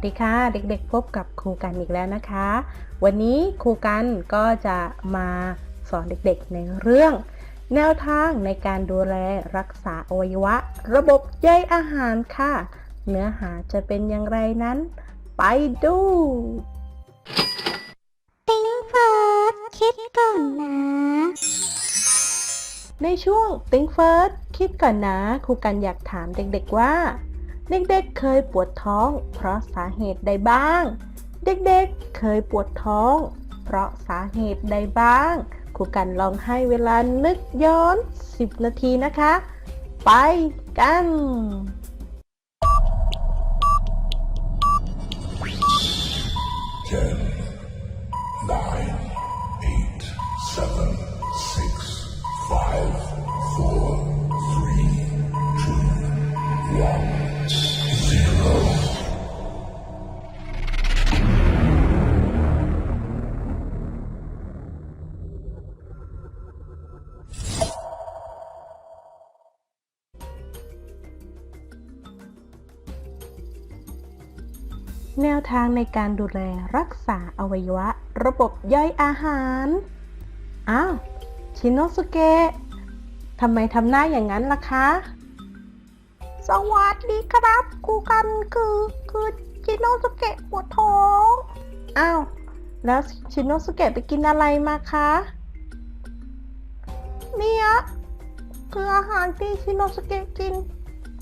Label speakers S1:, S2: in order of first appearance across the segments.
S1: วัสดีค่ะ เด็กๆ พบกับครูกันอีกแล้วนะคะ วันนี้ครูกันก็จะมาสอนเด็กๆในเรื่อง แนวทางในการดูแลรักษาอวัยวะ ระบบย่อยอาหารค่ะ เนื้อหาจะเป็นอย่างไรนั้น ไปดู
S2: ติ้งเฟิร์สคิดก่อนนะ
S1: ในช่วง Think First คิดก่อนนะครูกันอยากถามเด็กๆว่า เด็กๆ เคยปวดท้อง เพราะสาเหตุใดบ้าง เด็กๆ เคยปวดท้อง เพราะสาเหตุใดบ้าง ครูกันลองให้เวลานึกย้อน 10 นาทีนะคะ ไปกัน แนวทางในการดูแลรักษาอวัยวะ ระบบย่อยอาหาร อ้าว ชินโนสุเกะ ทำไมทำหน้าอย่างนั้นล่ะคะ สวัสดีครับครูกันคือคือชินโนสุเกะปวดท้อง อ้าว แล้วชินโนสุเกะไปกินอะไรมาคะเนี่ยคืออาหารที่ชินโนสุเกะกิน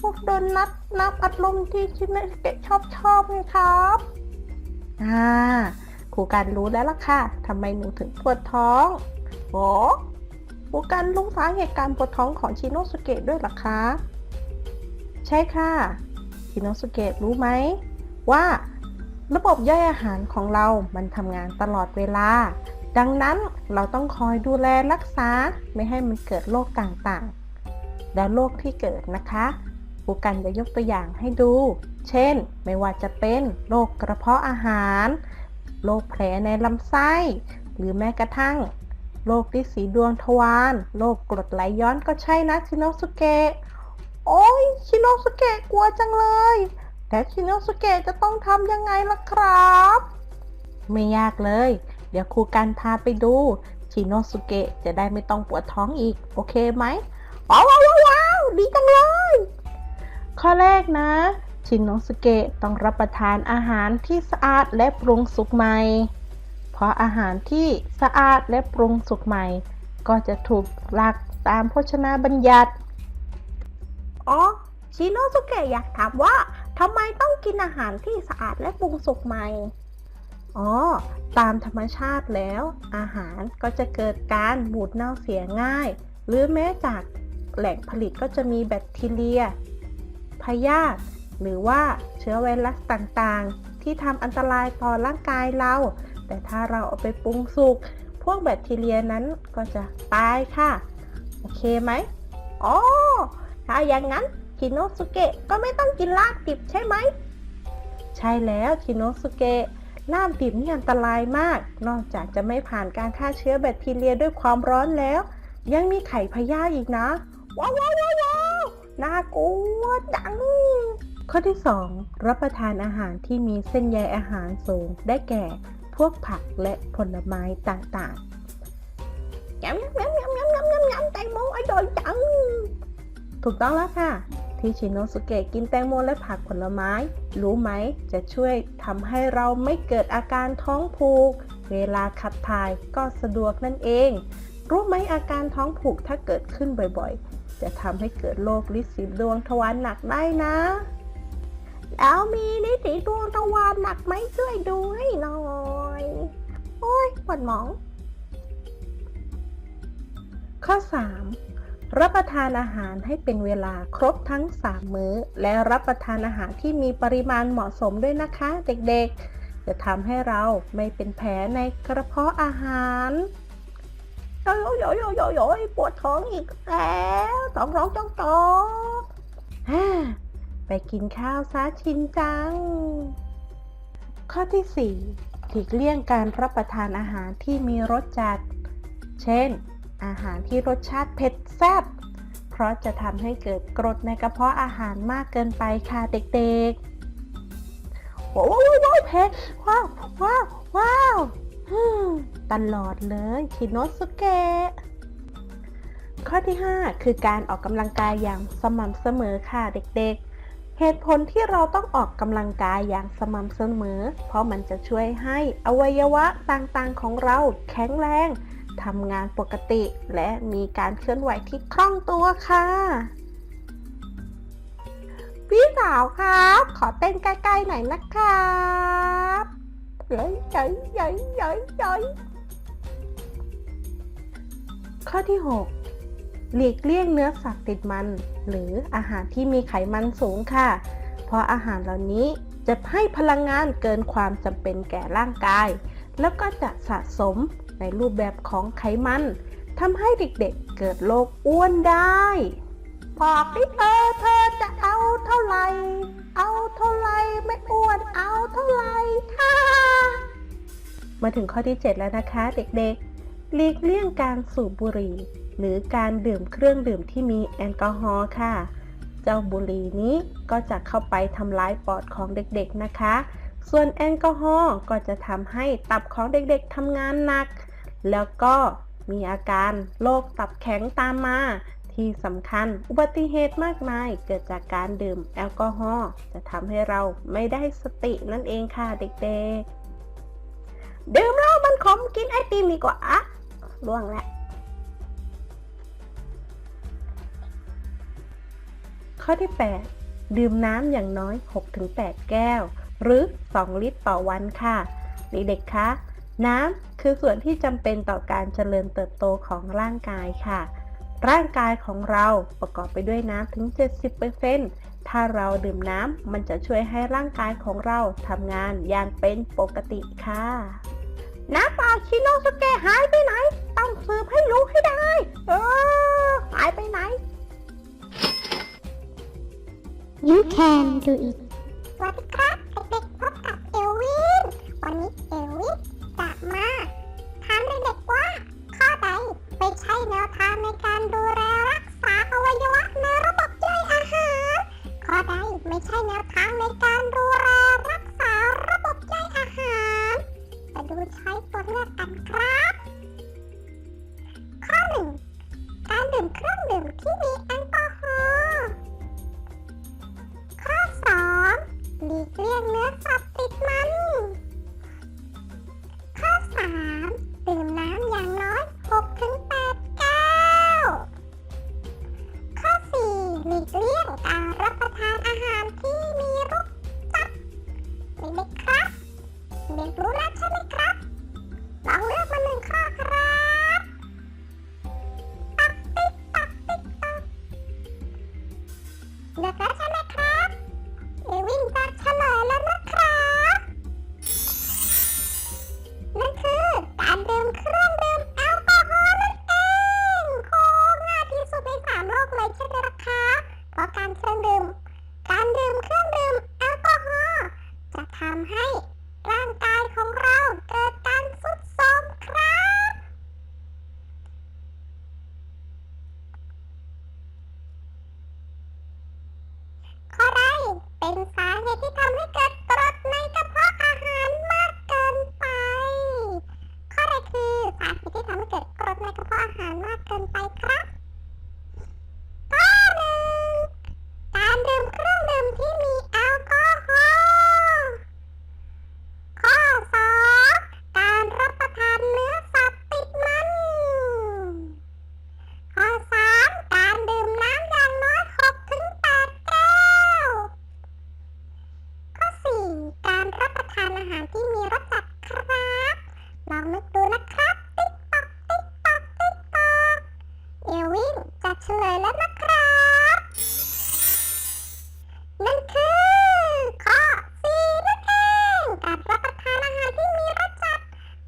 S1: พวกโดนัทน้ำอัดลมที่ชินโนสเกะชอบชอบไงครับ อ่าครูกันรู้แล้วล่ะค่ะทำไมหนูถึงปวดท้องโอ้ครูกันรู้สาเหตุการปวดท้องของชินโนสุเกะด้วยหรอคะ ใช่ค่ะ ชินโนสุเกะรู้ไหม ว่าระบบย่อยอาหารของเรา มันทำงานตลอดเวลา ดังนั้นเราต้องคอยดูแลรักษาไม่ให้มันเกิดโรคต่างๆ และโรคที่เกิดนะคะ ครูกันจะยกตัวอย่างให้ดู เช่น ไม่ว่าจะเป็นโรคกระเพาะอาหาร โรคแผลในลำไส้ หรือแม้กระทั่งโรคที่สีดวงทวาร โรคกรดไหลย้อนก็ใช่นะชิโนสุเกะ โอ้ยชิโนสุเกะกลัวจังเลย แต่ชิโนสุเกะจะต้องทำยังไงล่ะครับ ไม่ยากเลย เดี๋ยวครูกันพาไปดู ชิโนสุเกะจะได้ไม่ต้องปวดท้องอีก โอเคไหมว้าวว้าวดีจังเลย ข้อแรกนะ ชินโนสุเกะต้องรับประทานอาหารที่สะอาดและปรุงสุกใหม่ เพราะอาหารที่สะอาดและปรุงสุกใหม่ ก็จะถูกหลักตามโภชนาบัญญัติอ๋อชิโนสุเกะอยากถามว่าทำไมต้องกินอาหารที่สะอาดและปรุงสุกใหม่ อ๋อ ตามธรรมชาติแล้ว อาหารก็จะเกิดการบูดเน่าเสียง่าย หรือแม้จากแหล่งผลิตก็จะมีแบคทีเรีย พยาธิหรือว่าเชื้อไวรัสต่างๆ ที่ทำอันตรายต่อร่างกายเรา แต่ถ้าเราเอาไปปรุงสุก พวกแบคทีเรียนั้นก็จะตายค่ะ โอเคไหมอ๋อถ้าอย่างนั้นชิโนสุเกะก็ไม่ต้องกินลาบดิบใช่ไหม ใช่แล้วชิโนสุเกะลาบดิบนี่อันตรายมาก นอกจากจะไม่ผ่านการฆ่าเชื้อแบคทีเรียด้วยความร้อนแล้ว ยังมีไข่พยาธิอีกนะ ว้าวว้าว น่ากลัวจัง ข้อที่ 2 รับประทานอาหารที่มีเส้นใยอาหารสูง ได้แก่ พวกผักและผลไม้ต่างๆยำยำยำยำยำยำยำแตงโมอร่อยจัง ถูกต้องแล้วค่ะ ที่ชินโนสุเกะกินแตงโมและผักผลไม้ รู้ไหม จะช่วยทำให้เราไม่เกิดอาการท้องผูก เวลาขับถ่ายก็สะดวกนั่นเอง รู้ไหมอาการท้องผูกถ้าเกิดขึ้นบ่อยๆ จะทำให้เกิดโรคลิสีดวงทวารหนักได้นะ แล้วมีลิสีดวงทวารหนักไหมช่วยดูให้หน่อย โอ้ยปวดหมอง ข้อ 3 รับประทานอาหารให้เป็นเวลาครบทั้ง 3 มื้อ และรับประทานอาหารที่มีปริมาณเหมาะสมด้วยนะคะ เด็กๆ จะทำให้เราไม่เป็นแผลในกระเพาะอาหาร โยโยโยโยโยโยปวดท้องอีกแล้วท้องร้องจ้องจ้อกฮ่าไปกินข้าวซะชินจัง ข้อที่ 4 หลีกเลี่ยงการรับประทานอาหารที่มีรสจัด เช่น อาหารที่รสชาติเผ็ดแซ่บ เพราะจะทำให้เกิดกรดในกระเพาะอาหารมากเกินไปค่ะเด็กๆว้าวว้าวว้าวเพว้าวว้าวว้าว ตลอดเลยชิโนสุเกะ ข้อที่ 5 คือการออกกำลังกายอย่างสม่ำเสมอค่ะเด็กๆ เหตุผลที่เราต้องออกกำลังกายอย่างสม่ำเสมอ เพราะมันจะช่วยให้อวัยวะต่างๆของเราแข็งแรงทำงานปกติและมีการเคลื่อนไหวที่คล่องตัวค่ะ พี่สาวครับ ขอเต้นใกล้ๆหน่อยนะครับ เย้ยเย้ยเย้ยเย้ยเย้ยข้อที่ 6 หลีกเลี่ยงเนื้อสัตว์ติดมัน หรืออาหารที่มีไขมันสูงค่ะ เพราะอาหารเหล่านี้จะให้พลังงานเกินความจำเป็นแก่ร่างกาย แล้วก็จะสะสมในรูปแบบของไขมันทำให้เด็กๆเกิดโรคอ้วนได้บอกดิเธอเธอ จะเอาเท่าไหร่ เอาเท่าไหร่ไม่อ้วนเอาเท่าไหร่ค่ะ มาถึงข้อที่ 7 แล้วนะคะ เด็กๆหลีกเลี่ยงการสูบบุหรี่ หรือการดื่มเครื่องดื่มที่มีแอลกอฮอล์ค่ะ เจ้าบุหรี่นี้ก็จะเข้าไปทำร้ายปอดของเด็กๆนะคะ ส่วนแอลกอฮอล์ก็จะทำให้ตับของเด็กๆทำงานหนัก แล้วก็มีอาการโรคตับแข็งตามมา ที่สำคัญ อุบัติเหตุมากมายเกิดจากการดื่มแอลกอฮอล์จะทำให้เราไม่ได้สตินั่นเองค่ะเด็กๆ ดื่มแล้วมันขมกินไอติมดีกว่าอะล่วงแล้วข้อที่ 8 ดื่มน้ำอย่างน้อย 6-8 แก้ว หรือ 2 ลิตรต่อวันค่ะเด็กๆคะน้ำคือส่วนที่จำเป็นต่อการเจริญเติบโตของร่างกายค่ะ ร่างกายของเราประกอบไปด้วยน้ำถึง 70%ถ้าเราดื่มน้ำมันจะช่วยให้ร่างกายของเราทำงานอย่างเป็นปกติค่ะ น้ำเปล่าชิโนสุเกะหายไปไหน ต้องสืบให้รู้ให้ได้ เออ หายไปไหน
S2: You can do it
S3: สวัสดีครับ るきに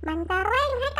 S3: สี่นั่